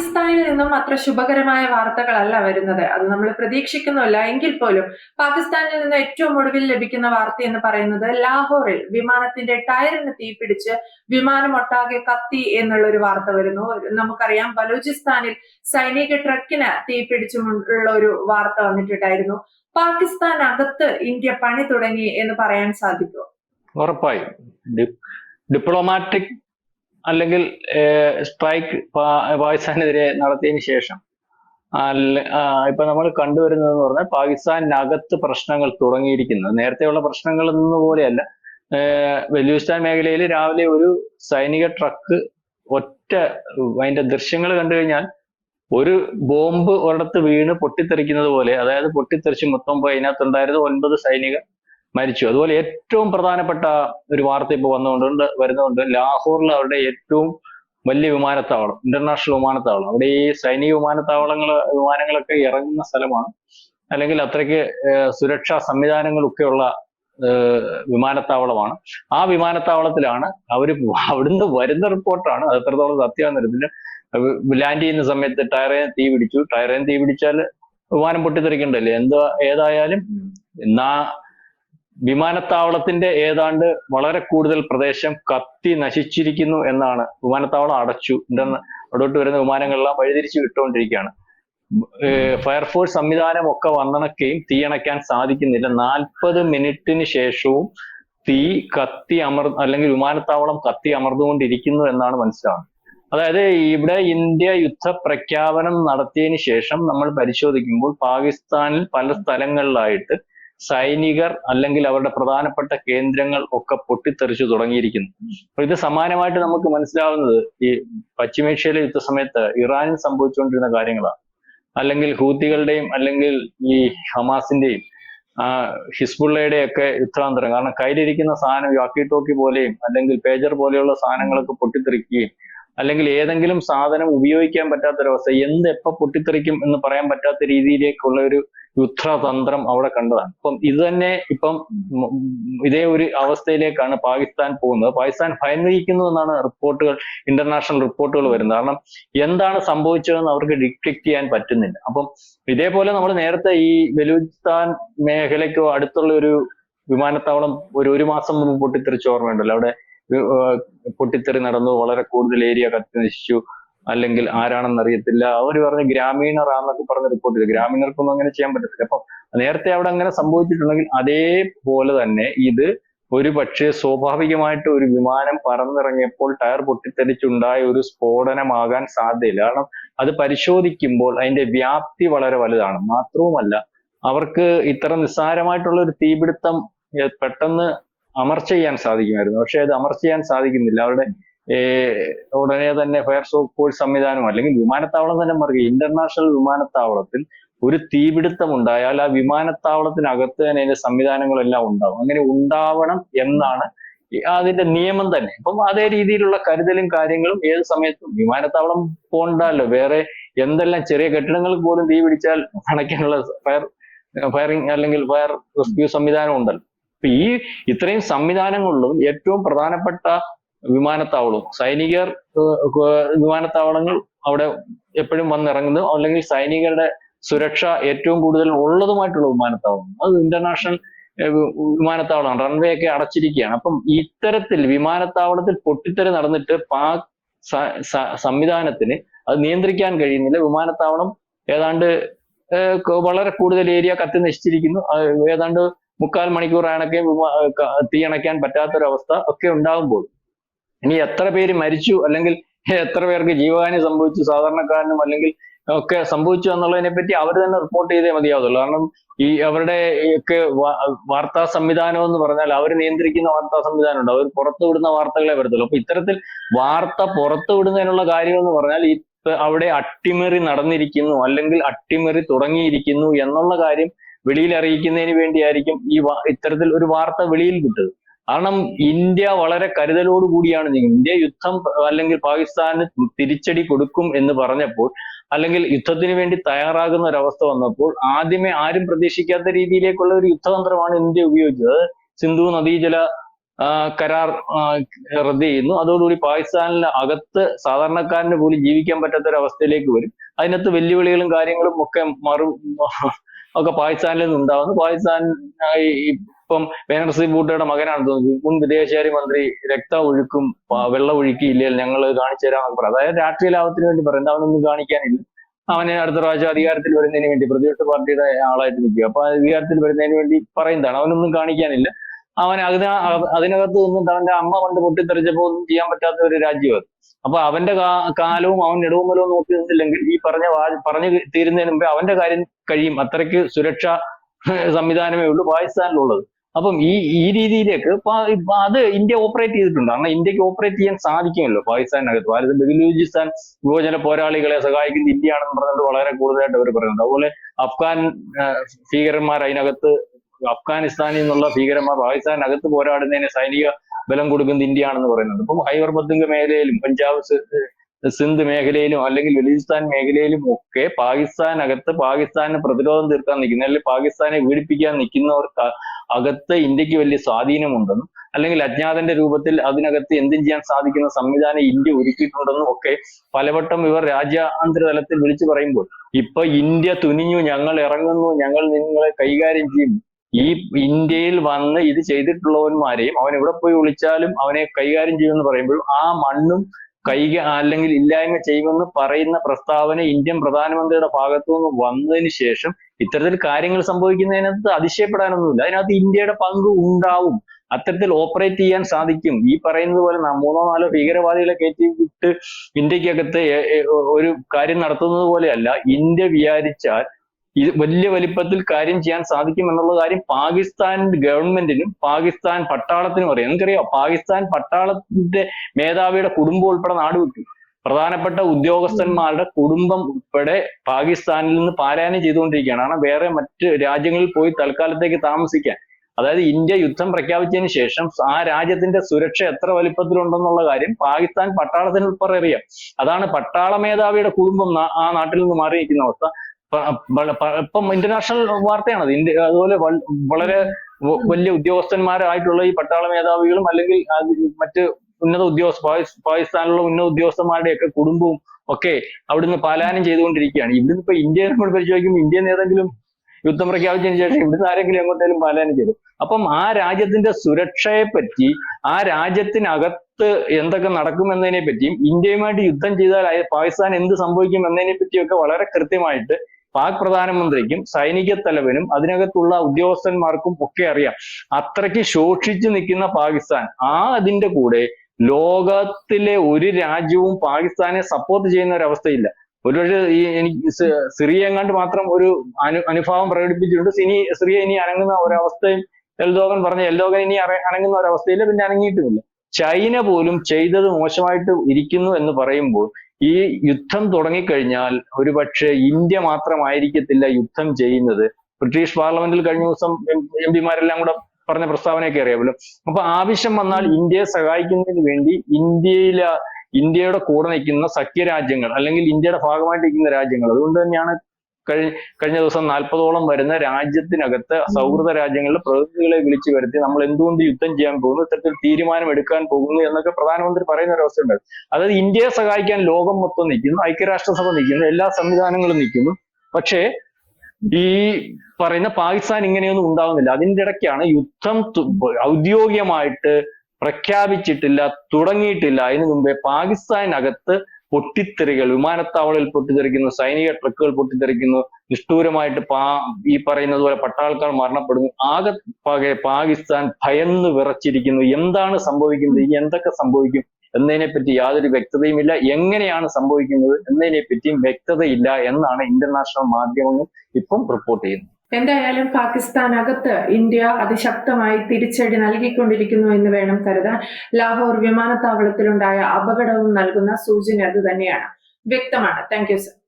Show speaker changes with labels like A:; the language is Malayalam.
A: പാകിസ്ഥാനിൽ നിന്നും അത്ര ശുഭകരമായ വാർത്തകളല്ല വരുന്നത്. അത് നമ്മൾ പ്രതീക്ഷിക്കുന്നില്ല. എങ്കിൽ പോലും പാകിസ്ഥാനിൽ നിന്ന് ഏറ്റവും ഒടുവിൽ ലഭിക്കുന്ന വാർത്ത എന്ന് പറയുന്നത് ലാഹോറിൽ വിമാനത്തിന്റെ ടയറിന് തീപിടിച്ച് വിമാനം ഒട്ടാകെ കത്തി എന്നുള്ള ഒരു വാർത്ത വരുന്നു. നമുക്കറിയാം ബലൂചിസ്ഥാനിൽ സൈനിക ട്രക്കിന് തീപിടിച്ചുള്ള ഒരു വാർത്ത വന്നിട്ടുണ്ടായിരുന്നു. പാകിസ്ഥാൻ അകത്ത് ഇന്ത്യ പണി തുടങ്ങി എന്ന് പറയാൻ സാധിക്കും
B: ഉറപ്പായും. ഡിപ്ലോമാറ്റിക് അല്ലെങ്കിൽ സ്ട്രൈക്ക് പാകിസ്ഥാനെതിരെ നടത്തിയതിന് ശേഷം. ഇപ്പൊ നമ്മൾ കണ്ടുവരുന്നത് എന്ന് പറഞ്ഞാൽ പാകിസ്ഥാനകത്ത് പ്രശ്നങ്ങൾ തുടങ്ങിയിരിക്കുന്നത്. നേരത്തെയുള്ള പ്രശ്നങ്ങൾ പോലെയല്ല. ബലൂചിസ്ഥാൻ മേഖലയിൽ രാവിലെ ഒരു സൈനിക ട്രക്ക് ഒറ്റ അതിന്റെ ദൃശ്യങ്ങൾ കണ്ടു കഴിഞ്ഞാൽ ഒരു ബോംബ് ഒരിടത്ത് വീണ് പൊട്ടിത്തെറിക്കുന്നത് പോലെ അതായത് പൊട്ടിത്തെറിച്ച് മൊത്തം അതിനകത്തുണ്ടായിരുന്ന ഒൻപത് സൈനികർ മരിച്ചു. അതുപോലെ ഏറ്റവും പ്രധാനപ്പെട്ട ഒരു വാർത്ത ഇപ്പോൾ വന്നുകൊണ്ട് വരുന്നുണ്ട്. ലാഹോറിൽ അവരുടെ ഏറ്റവും വലിയ വിമാനത്താവളം ഇന്റർനാഷണൽ വിമാനത്താവളം. അവിടെ ഈ സൈനിക വിമാനത്താവളങ്ങൾ വിമാനങ്ങളൊക്കെ ഇറങ്ങുന്ന സ്ഥലമാണ്. അല്ലെങ്കിൽ അത്രയ്ക്ക് സുരക്ഷാ സംവിധാനങ്ങളൊക്കെ ഉള്ള വിമാനത്താവളമാണ്. ആ വിമാനത്താവളത്തിലാണ് അവർ അവിടുന്ന് വരുന്ന റിപ്പോർട്ടാണ്. അത് എത്രത്തോളം സത്യമാണെന്നറിയത്തില്ല ലാൻഡ് ചെയ്യുന്ന സമയത്ത് ടയറിന് തീ പിടിച്ചു. ടയറിന് തീ പിടിച്ചാൽ വിമാനം പൊട്ടിത്തെറിക്കണ്ടല്ലേ? എന്താ ഏതായാലും എന്നാ വിമാനത്താവളത്തിന്റെ ഏതാണ്ട് വളരെ കൂടുതൽ പ്രദേശം കത്തി നശിച്ചിരിക്കുന്നു എന്നാണ്. വിമാനത്താവളം അടച്ചു. അവിടോട്ട് വരുന്ന വിമാനങ്ങളെല്ലാം വഴിതിരിച്ചു വിട്ടുകൊണ്ടിരിക്കുകയാണ്. ഫയർഫോഴ്സ് സംവിധാനം ഒക്കെ വന്നണക്കുകയും തീയണയ്ക്കാൻ സാധിക്കുന്നില്ല. നാൽപ്പത് മിനിറ്റിന് ശേഷവും തീ കത്തി അമർ അല്ലെങ്കിൽ വിമാനത്താവളം കത്തി അമർന്നുകൊണ്ടിരിക്കുന്നു എന്നാണ് മനസ്സിലാവുന്നത്. അതായത് ഇവിടെ ഇന്ത്യ യുദ്ധ പ്രഖ്യാപനം നടത്തിയതിന് ശേഷം നമ്മൾ പരിശോധിക്കുമ്പോൾ പാകിസ്ഥാനിൽ പല സ്ഥലങ്ങളിലായിട്ട് സൈനികർ അല്ലെങ്കിൽ അവരുടെ പ്രധാനപ്പെട്ട കേന്ദ്രങ്ങൾ ഒക്കെ പൊട്ടിത്തെറിച്ചു തുടങ്ങിയിരിക്കുന്നു. അപ്പൊ ഇത് സമാനമായിട്ട് നമുക്ക് മനസ്സിലാവുന്നത് ഈ പശ്ചിമേഷ്യയിലെ യുദ്ധ സമയത്ത് ഇറാനിൽ സംഭവിച്ചുകൊണ്ടിരുന്ന കാര്യങ്ങളാണ്. അല്ലെങ്കിൽ ഹൂത്തികളുടെയും അല്ലെങ്കിൽ ഈ ഹമാസിന്റെയും ആ ഹിസ്ബുള്ളയുടെ ഒക്കെ യുദ്ധാന്തരം. കാരണം കയ്യിലിരിക്കുന്ന സാധനം വാക്കി ടോക്കി പോലെയും അല്ലെങ്കിൽ പേജർ പോലെയുള്ള സാധനങ്ങളൊക്കെ പൊട്ടിത്തെറിക്കുകയും അല്ലെങ്കിൽ ഏതെങ്കിലും സാധനം ഉപയോഗിക്കാൻ പറ്റാത്തൊരവസ്ഥ എന്ത് എപ്പോ പൊട്ടിത്തെറിക്കും എന്ന് പറയാൻ പറ്റാത്ത രീതിയിലേക്കുള്ള ഒരു യുദ്ധതന്ത്രം അവിടെ കണ്ടതാണ്. അപ്പം ഇത് തന്നെ ഇപ്പം ഇതേ ഒരു അവസ്ഥയിലേക്കാണ് പാകിസ്ഥാൻ പോകുന്നത്. പാകിസ്ഥാൻ ഭയന്നിരിക്കുന്നു എന്നാണ് റിപ്പോർട്ടുകൾ ഇന്റർനാഷണൽ റിപ്പോർട്ടുകൾ വരുന്നത്. കാരണം എന്താണ് സംഭവിച്ചതെന്ന് അവർക്ക് ഡിറ്റക്ട് ചെയ്യാൻ പറ്റുന്നില്ല. അപ്പം ഇതേപോലെ നമ്മൾ നേരത്തെ ഈ ബലൂചിസ്ഥാൻ മേഖലയ്ക്കോ അടുത്തുള്ള ഒരു വിമാനത്താവളം ഒരു ഒരു മാസം മുമ്പ് പൊട്ടിത്തെറിച്ച ഓർമ്മയുണ്ടല്ലോ. അവിടെ പൊട്ടിത്തെറി നടന്നു വളരെ കൂടുതൽ ഏരിയ കത്തി നശിച്ചു അല്ലെങ്കിൽ ആരാണെന്ന് അറിയത്തില്ല. അവർ പറഞ്ഞ് ആണെന്നൊക്കെ പറഞ്ഞ റിപ്പോർട്ട് ചെയ്തു. ഗ്രാമീണർക്കൊന്നും അങ്ങനെ ചെയ്യാൻ പറ്റത്തില്ല. അപ്പം നേരത്തെ അവിടെ അങ്ങനെ സംഭവിച്ചിട്ടുണ്ടെങ്കിൽ അതേപോലെ തന്നെ ഇത് ഒരു പക്ഷേ സ്വാഭാവികമായിട്ട് ഒരു വിമാനം പറന്നിറങ്ങിയപ്പോൾ ടയർ പൊട്ടിത്തെറിച്ചുണ്ടായ ഒരു സ്ഫോടനമാകാൻ സാധ്യതയില്ല. കാരണം അത് പരിശോധിക്കുമ്പോൾ അതിന്റെ വ്യാപ്തി വളരെ വലുതാണ്. മാത്രവുമല്ല അവർക്ക് ഇത്ര നിസ്സാരമായിട്ടുള്ള ഒരു തീപിടുത്തം പെട്ടെന്ന് അമർച്ച ചെയ്യാൻ സാധിക്കുമായിരുന്നു. പക്ഷെ അത് അമർച്ച ചെയ്യാൻ സാധിക്കുന്നില്ല. അവരുടെ ഉടനെ തന്നെ ഫയർ ഫോഴ്സ് സംവിധാനം അല്ലെങ്കിൽ വിമാനത്താവളം തന്നെ മറിയ ഇന്റർനാഷണൽ വിമാനത്താവളത്തിൽ ഒരു തീപിടുത്തം ഉണ്ടായാൽ ആ വിമാനത്താവളത്തിനകത്ത് തന്നെ അതിന്റെ സംവിധാനങ്ങളെല്ലാം ഉണ്ടാവും. അങ്ങനെ ഉണ്ടാവണം എന്നാണ് അതിന്റെ നിയമം തന്നെ. അപ്പം അതേ രീതിയിലുള്ള കരുതലും കാര്യങ്ങളും ഏത് സമയത്തും വിമാനത്താവളം പോണ്ടല്ലോ വേറെ എന്തെല്ലാം ചെറിയ കെട്ടിടങ്ങൾക്ക് പോലും തീ പിടിച്ചാൽ അണയ്ക്കാനുള്ള ഫയർ ഫയറിംഗ് അല്ലെങ്കിൽ ഫയർ റെസ്ക്യൂ സംവിധാനം ഉണ്ടല്ലോ. അപ്പൊ ഈ ഇത്രയും സംവിധാനങ്ങളിലും ഏറ്റവും പ്രധാനപ്പെട്ട വിമാനത്താവളവും. സൈനികർ വിമാനത്താവളങ്ങൾ അവിടെ എപ്പോഴും വന്നിറങ്ങുന്നു അല്ലെങ്കിൽ സൈനികരുടെ സുരക്ഷ ഏറ്റവും കൂടുതൽ ഉള്ളതുമായിട്ടുള്ള വിമാനത്താവളം അത് ഇന്റർനാഷണൽ വിമാനത്താവളം വിമാനത്താവളമാണ്. റൺവേ ഒക്കെ അടച്ചിരിക്കുകയാണ്. അപ്പം ഇത്തരത്തിൽ വിമാനത്താവളത്തിൽ പൊട്ടിത്തെറി നടന്നിട്ട് പാക് സംവിധാനത്തിന് അത് നിയന്ത്രിക്കാൻ കഴിയുന്നില്ല. വിമാനത്താവളം ഏതാണ്ട് വളരെ കൂടുതൽ ഏരിയ കത്തി നശിച്ചിരിക്കുന്നു. ഏതാണ്ട് മുക്കാൽ മണിക്കൂർ അണയ്ക്കാൻ തീ അണയ്ക്കാൻ പറ്റാത്തൊരവസ്ഥ ഒക്കെ ഉണ്ടാകുമ്പോൾ ഇനി എത്ര പേര് മരിച്ചു? അല്ലെങ്കിൽ എത്ര പേർക്ക് ജീവഹാനി സംഭവിച്ചു? സാധാരണക്കാരനും അല്ലെങ്കിൽ ഒക്കെ സംഭവിച്ചു എന്നുള്ളതിനെ പറ്റി അവർ തന്നെ റിപ്പോർട്ട് ചെയ്തേ മതിയാവുള്ളൂ. കാരണം ഈ അവരുടെ ഒക്കെ വാർത്താ സംവിധാനം എന്ന് പറഞ്ഞാൽ അവർ നിയന്ത്രിക്കുന്ന വാർത്താ സംവിധാനം ഉണ്ട്. അവർ പുറത്തുവിടുന്ന വാർത്തകളെ വരത്തുള്ളൂ. അപ്പൊ ഇത്തരത്തിൽ വാർത്ത പുറത്തു വിടുന്നതിനുള്ള കാര്യം എന്ന് പറഞ്ഞാൽ ഇപ്പൊ അവിടെ അട്ടിമറി നടന്നിരിക്കുന്നു അല്ലെങ്കിൽ അട്ടിമറി തുടങ്ങിയിരിക്കുന്നു എന്നുള്ള കാര്യം വെളിയിൽ അറിയിക്കുന്നതിന് വേണ്ടിയായിരിക്കും ഈ ഇത്തരത്തിൽ ഒരു വാർത്ത വെളിയിൽ വിട്ടത്. കാരണം ഇന്ത്യ വളരെ കരുതലോട് കൂടിയാണ് ഇന്ത്യ യുദ്ധം അല്ലെങ്കിൽ പാകിസ്ഥാന് തിരിച്ചടി കൊടുക്കും എന്ന് പറഞ്ഞപ്പോൾ അല്ലെങ്കിൽ യുദ്ധത്തിന് വേണ്ടി തയ്യാറാകുന്ന ഒരവസ്ഥ വന്നപ്പോൾ ആദ്യമേ ആരും പ്രതീക്ഷിക്കാത്ത രീതിയിലേക്കുള്ള ഒരു യുദ്ധതന്ത്രമാണ് ഇന്ത്യ ഉപയോഗിച്ചത്. സിന്ധു നദീജല കരാർ റദ്ദ് ചെയ്യുന്നു. അതോടുകൂടി പാകിസ്ഥാനിന് അകത്ത് സാധാരണക്കാരന് പോലും ജീവിക്കാൻ പറ്റാത്ത ഒരു അവസ്ഥയിലേക്ക് വരും. അതിനകത്ത് വെല്ലുവിളികളും കാര്യങ്ങളും ഒക്കെ മറു ഒക്കെ പാകിസ്ഥാനിൽ നിന്ന് ഉണ്ടാവുന്നു പാകിസ്ഥാൻ ഇപ്പം ബേനർസി ബൂട്ടയുടെ മകനാണ് മുൻ വിദേശകാര്യ മന്ത്രി രക്ത ഒഴുക്കും വെള്ളം ഒഴുക്കിയില്ലെങ്കിൽ ഞങ്ങൾ കാണിച്ചു തരാമെന്ന് പറയും. അതായത് രാഷ്ട്രീയ ലാഭത്തിന് വേണ്ടി പറയുന്നത് അവനൊന്നും കാണിക്കാനില്ല. അവന് അടുത്ത പ്രാവശ്യം അധികാരത്തിൽ വരുന്നതിന് വേണ്ടി പ്രതിപക്ഷ പാർട്ടിയുടെ ആളായിട്ട് നിൽക്കുക. അപ്പൊ അധികാരത്തിൽ വരുന്നതിന് വേണ്ടി പറയുന്നതാണ്. അവനൊന്നും കാണിക്കാനില്ല. അവൻ അതിന അതിനകത്ത് നിന്നിട്ട് അവന്റെ അമ്മ പണ്ട് പൊട്ടിത്തെറിച്ചപ്പോ ഒന്നും ചെയ്യാൻ പറ്റാത്ത ഒരു രാജ്യം അത്. അപ്പൊ അവന്റെ കാലവും അവൻ മലവും നോക്കി നിന്നില്ലെങ്കിൽ ഈ പറഞ്ഞ പറഞ്ഞു തീരുന്നതിന് മുമ്പേ അവന്റെ കാര്യം കഴിയും. അത്രയ്ക്ക് സുരക്ഷാ സംവിധാനമേ ഉള്ളൂ. പാകിസ്ഥാനിലുള്ളത്. അപ്പം ഈ ഈ രീതിയിലേക്ക് അത് ഇന്ത്യ ഓപ്പറേറ്റ് ചെയ്തിട്ടുണ്ട്. കാരണം ഇന്ത്യയ്ക്ക് ഓപ്പറേറ്റ് ചെയ്യാൻ സാധിക്കുമല്ലോ പാകിസ്ഥാനകത്ത്. ഭാരത ബലൂചിസ്ഥാൻ യുവജന പോരാളികളെ സഹായിക്കുന്ന ഇന്ത്യയാണെന്ന് പറഞ്ഞിട്ട് വളരെ കൂടുതലായിട്ട് അവർ പറയുന്നുണ്ട്. അതുപോലെ അഫ്ഗാൻ ഭീകരന്മാർ അതിനകത്ത് അഫ്ഗാനിസ്ഥാനിൽ നിന്നുള്ള ഭീകരന്മാർ പാകിസ്ഥാനകത്ത് പോരാടുന്നതിന് സൈനിക ബലം കൊടുക്കുന്നത് ഇന്ത്യയാണെന്ന് പറയുന്നുണ്ട്. ഇപ്പം ഹൈവർ പത്തുങ്ക മേഖലയിലും പഞ്ചാബ് സിന്ധ് മേഖലയിലും അല്ലെങ്കിൽ ബലൂചിസ്ഥാൻ മേഖലയിലും ഒക്കെ പാകിസ്ഥാനകത്ത് പാകിസ്ഥാന് പ്രതിരോധം തീർക്കാൻ നിൽക്കുന്ന അല്ലെങ്കിൽ പാകിസ്ഥാനെ പീഡിപ്പിക്കാൻ നിൽക്കുന്നവർക്ക് അകത്ത് ഇന്ത്യയ്ക്ക് വലിയ സ്വാധീനമുണ്ടെന്നും അല്ലെങ്കിൽ അജ്ഞാതന്റെ രൂപത്തിൽ അതിനകത്ത് എന്തും ചെയ്യാൻ സാധിക്കുന്ന സംവിധാനം ഇന്ത്യ ഒരുക്കിയിട്ടുണ്ടെന്നും ഒക്കെ പലവട്ടം ഇവർ രാജ്യാന്തര തലത്തിൽ വിളിച്ചു പറയുമ്പോൾ ഇപ്പൊ ഇന്ത്യ തുനിഞ്ഞു ഞങ്ങൾ ഇറങ്ങുന്നു ഞങ്ങൾ നിങ്ങളെ കൈകാര്യം ചെയ്യും. ഈ ഇന്ത്യയിൽ വന്ന് ഇത് ചെയ്തിട്ടുള്ളവന്മാരെയും അവൻ എവിടെ പോയി വിളിച്ചാലും അവനെ കൈകാര്യം ചെയ്യുമെന്ന് പറയുമ്പോഴും ആ മണ്ണും കൈക അല്ലെങ്കിൽ ഇല്ലായ്മ ചെയ്യുമെന്ന് പറയുന്ന പ്രസ്താവന ഇന്ത്യൻ പ്രധാനമന്ത്രിയുടെ ഭാഗത്തു നിന്ന് വന്നതിന് ശേഷം ഇത്തരത്തിൽ കാര്യങ്ങൾ സംഭവിക്കുന്നതിനകത്ത് അതിശയപ്പെടാനൊന്നുമില്ല. അതിനകത്ത് ഇന്ത്യയുടെ പങ്ക് ഉണ്ടാവും. അത്തരത്തിൽ ഓപ്പറേറ്റ് ചെയ്യാൻ സാധിക്കും. ഈ പറയുന്നത് പോലെ മൂന്നോ നാലോ ഭീകരവാദികളെ കയറ്റി വിട്ട് ഇന്ത്യക്കകത്ത് ഒരു കാര്യം നടത്തുന്നത് പോലെയല്ല. ഇന്ത്യ വിചാരിച്ചാൽ ഇത് വലിയ വലിപ്പത്തിൽ കാര്യം ചെയ്യാൻ സാധിക്കും എന്നുള്ള കാര്യം പാകിസ്ഥാൻ ഗവൺമെന്റിനും പാകിസ്ഥാൻ പട്ടാളത്തിനും അറിയാം. നിങ്ങൾക്കറിയാം പാകിസ്ഥാൻ പട്ടാളത്തിന്റെ മേധാവിയുടെ കുടുംബം ഉൾപ്പെടെ നാടുവിട്ടു പ്രധാനപ്പെട്ട ഉദ്യോഗസ്ഥന്മാരുടെ കുടുംബം ഉൾപ്പെടെ പാകിസ്ഥാനിൽ നിന്ന് പാലായനം ചെയ്തുകൊണ്ടിരിക്കുകയാണ്. വേറെ മറ്റ് രാജ്യങ്ങളിൽ പോയി തൽക്കാലത്തേക്ക് താമസിക്കാൻ. അതായത് ഇന്ത്യ യുദ്ധം പ്രഖ്യാപിച്ചതിന് ശേഷം ആ രാജ്യത്തിന്റെ സുരക്ഷ എത്ര വലിപ്പത്തിലുണ്ടെന്നുള്ള കാര്യം പാകിസ്ഥാൻ പട്ടാളത്തിന് ഉൾപ്പെടെ അറിയാം. അതാണ് പട്ടാള മേധാവിയുടെ കുടുംബം ആ നാട്ടിൽ നിന്ന് മാറിയിരിക്കുന്ന അവസ്ഥ. ഇപ്പം ഇന്റർനാഷണൽ വാർത്തയാണത് ഇന്ത്യ അതുപോലെ വളരെ വലിയ ഉദ്യോഗസ്ഥന്മാരായിട്ടുള്ള ഈ പട്ടാള മേധാവികളും അല്ലെങ്കിൽ മറ്റ് ഉന്നത ഉദ്യോഗസ്ഥ പാകി- പാകിസ്ഥാനിലുള്ള ഉന്നത ഉദ്യോഗസ്ഥന്മാരുടെ ഒക്കെ കുടുംബവും ഒക്കെ അവിടുന്ന് പാലായനം ചെയ്തുകൊണ്ടിരിക്കുകയാണ്. ഇവിടുന്ന് ഇപ്പൊ ഇന്ത്യയെ നമ്മൾ പരിശോധിക്കുമ്പോൾ ഇന്ത്യയിൽ ഏതെങ്കിലും യുദ്ധം പ്രഖ്യാപിച്ചതിന് ശേഷം ഇവിടുന്ന് ആരെങ്കിലും എങ്ങോട്ടേലും പാലായനം ചെയ്തു. അപ്പം ആ രാജ്യത്തിന്റെ സുരക്ഷയെ പറ്റി ആ രാജ്യത്തിനകത്ത് എന്തൊക്കെ നടക്കുമെന്നതിനെ പറ്റിയും ഇന്ത്യയുമായിട്ട് യുദ്ധം ചെയ്താൽ പാകിസ്ഥാൻ എന്ത് സംഭവിക്കും എന്നതിനെ പറ്റിയൊക്കെ വളരെ കൃത്യമായിട്ട് പാക് പ്രധാനമന്ത്രിക്കും സൈനിക തലവനും അതിനകത്തുള്ള ഉദ്യോഗസ്ഥന്മാർക്കും ഒക്കെ അറിയാം. അത്രയ്ക്ക് ശോഷിച്ചു നിൽക്കുന്ന പാകിസ്ഥാൻ ആ അതിന്റെ കൂടെ ലോകത്തിലെ ഒരു രാജ്യവും പാകിസ്ഥാനെ സപ്പോർട്ട് ചെയ്യുന്ന ഒരവസ്ഥയില്ല ഒരുപക്ഷെ ഈ എനിക്ക് സിറിയ എങ്ങാണ്ട് മാത്രം ഒരു അനു അനുഭാവം പ്രകടിപ്പിച്ചിട്ടുണ്ട്. ഇനി സിറിയ ഇനി അനങ്ങുന്ന ഒരവസ്ഥയും എൽദോഗൻ പറഞ്ഞ എൽദോഗൻ ഇനി അനങ്ങുന്ന ഒരവസ്ഥയില്ല പിന്നെ അനങ്ങിയിട്ടുമില്ല. ചൈന പോലും ചെയ്തത് മോശമായിട്ട് ഇരിക്കുന്നു എന്ന് പറയുമ്പോൾ ഈ യുദ്ധം തുടങ്ങിക്കഴിഞ്ഞാൽ ഒരുപക്ഷെ ഇന്ത്യ മാത്രമായിരിക്കത്തില്ല യുദ്ധം ചെയ്യുന്നത്. ബ്രിട്ടീഷ് പാർലമെന്റിൽ കഴിഞ്ഞ ദിവസം എം പിമാരെല്ലാം കൂടെ പറഞ്ഞ പ്രസ്താവനയൊക്കെ അറിയാമല്ലോ. അപ്പൊ ആവശ്യം വന്നാൽ ഇന്ത്യയെ സഹായിക്കുന്നതിന് വേണ്ടി ഇന്ത്യയിലെ ഇന്ത്യയുടെ കൂടെ നിൽക്കുന്ന സഖ്യ രാജ്യങ്ങൾ അല്ലെങ്കിൽ ഇന്ത്യയുടെ ഭാഗമായിട്ട് നിൽക്കുന്ന രാജ്യങ്ങൾ അതുകൊണ്ട് തന്നെയാണ് കഴി കഴിഞ്ഞ ദിവസം നാൽപ്പതോളം വരുന്ന രാജ്യത്തിനകത്ത് സൗഹൃദ രാജ്യങ്ങളിലെ പ്രതിനിധികളെ വിളിച്ചു വരുത്തി നമ്മൾ എന്തുകൊണ്ട് യുദ്ധം ചെയ്യാൻ പോകുന്നു? ഇത്തരത്തിൽ തീരുമാനം എടുക്കാൻ പോകുന്നു എന്നൊക്കെ പ്രധാനമന്ത്രി പറയുന്ന ഒരു അവസ്ഥയുണ്ട് അതായത് ഇന്ത്യയെ സഹായിക്കാൻ ലോകം മൊത്തം നിൽക്കുന്നു ഐക്യരാഷ്ട്രസഭ നിൽക്കുന്നു എല്ലാ സംവിധാനങ്ങളും നിൽക്കുന്നു. പക്ഷേ ഈ പറയുന്ന പാകിസ്ഥാൻ ഇങ്ങനെയൊന്നും ഉണ്ടാവുന്നില്ല. അതിന്റെ ഇടയ്ക്കാണ് യുദ്ധം ഔദ്യോഗികമായിട്ട് പ്രഖ്യാപിച്ചിട്ടില്ല തുടങ്ങിയിട്ടില്ല. അതിനു മുമ്പേ പാകിസ്ഥാനകത്ത് പൊട്ടിത്തെറികൾ വിമാനത്താവളത്തിൽ പൊട്ടിത്തെറിക്കുന്നു സൈനിക ട്രക്കുകൾ പൊട്ടിത്തെറിക്കുന്നു നിഷ്ഠൂരമായിട്ട് പാ ഈ പറയുന്നത് പോലെ പട്ടാൾക്കാർ മരണപ്പെടുന്നു. ആകെ പകെ പാകിസ്ഥാൻ ഭയന്ന് വിറച്ചിരിക്കുന്നു. എന്താണ് സംഭവിക്കുന്നത്? ഇനി എന്തൊക്കെ സംഭവിക്കും? എന്നതിനെ പറ്റി യാതൊരു വ്യക്തതയുമില്ല. എങ്ങനെയാണ് സംഭവിക്കുന്നത്? എന്നതിനെ പറ്റിയും വ്യക്തതയില്ല എന്നാണ് ഇന്റർനാഷണൽ മാധ്യമങ്ങൾ ഇപ്പം റിപ്പോർട്ട് ചെയ്യുന്നത്.
A: എന്തായാലും പാകിസ്ഥാനകത്ത് ഇന്ത്യ അതിശക്തമായി തിരിച്ചടി നൽകിക്കൊണ്ടിരിക്കുന്നു എന്ന് വേണം കരുതാൻ. ലാഹോർ വിമാനത്താവളത്തിലുണ്ടായ അപകടവും നൽകുന്ന സൂചന അത് തന്നെയാണ്. വ്യക്തമാണ്. Thank you sir